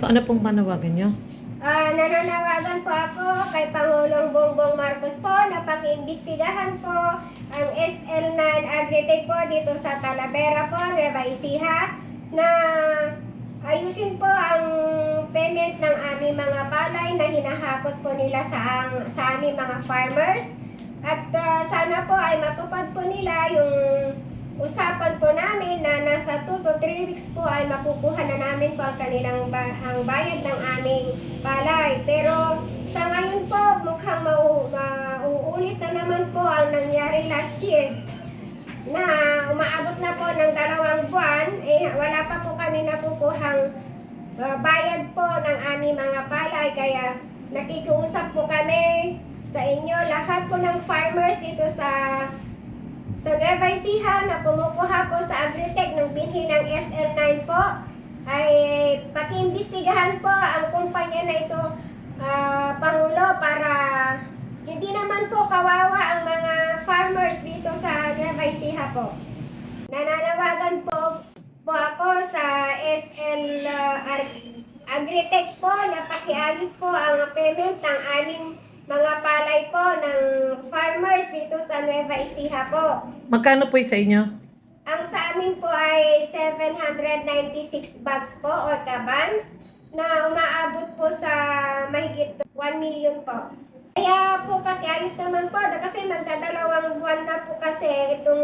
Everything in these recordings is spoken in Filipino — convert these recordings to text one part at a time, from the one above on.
So ano pong panawagan nyo? Ah, nananawagan po ako kay Pangulong Bongbong Marcos po na pakiimbestigahan po ang SL9 Agritech po dito sa Talavera po, Nueva Ecija, na ayusin po ang payment ng aming mga palay na hinahakot po nila sa, ang, sa aming mga farmers. At ah, sana po ay matupad po nila yung usapan po namin na nasa 2 to 3 weeks po ay makukuha na namin po ang kanilang ba- ang bayad ng aming palay. Pero sa ngayon po, mukhang mau- mauulit na naman po ang nangyari last year na umaabot na po ng dalawang buwan, eh wala pa po kami nakukuhang uh, bayad po ng aming mga palay. Kaya nakikiusap po kami sa inyo, lahat po ng farmers dito sa sa Nueva Ecija na kumukuha po sa Agritech ng binhi ng SL9 po ay pakiimbestigahan po ang kumpanya na ito ah, Pangulo para hindi naman po kawawa ang mga farmers dito sa Nueva Ecija po. Nananawagan po po ako sa SL uh, Ar- Agritech po na pakiayos po ang payment ng aming mga palay po ng farmers dito sa Nueva Ecija po. Magkano po sa inyo? Ang sa amin po ay 796 bags po or kabans na umaabot po sa mahigit 1 million po. Kaya po pakiayos naman po kasi nagdadalawang buwan na po kasi itong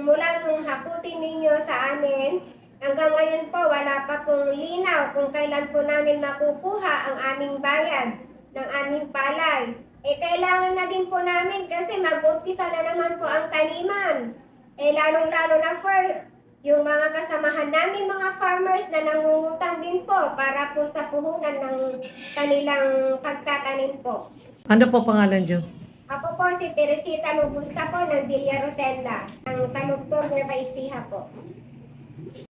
mula nung hakutin ninyo sa amin hanggang ngayon po wala pa pong linaw kung kailan po namin makukuha ang aming bayad ng aming palay. Eh kailangan na din po namin kasi mag-umpisa na naman po ang taniman. Eh lalong-lalo na for yung mga kasamahan namin mga farmers na nangungutang din po para po sa puhunan ng kanilang pagtatanim po. Ano po pangalan nyo? Ako po si Teresita Lubusta po ng Villa Rosenda, ng Talugtog Nueva Ecija po.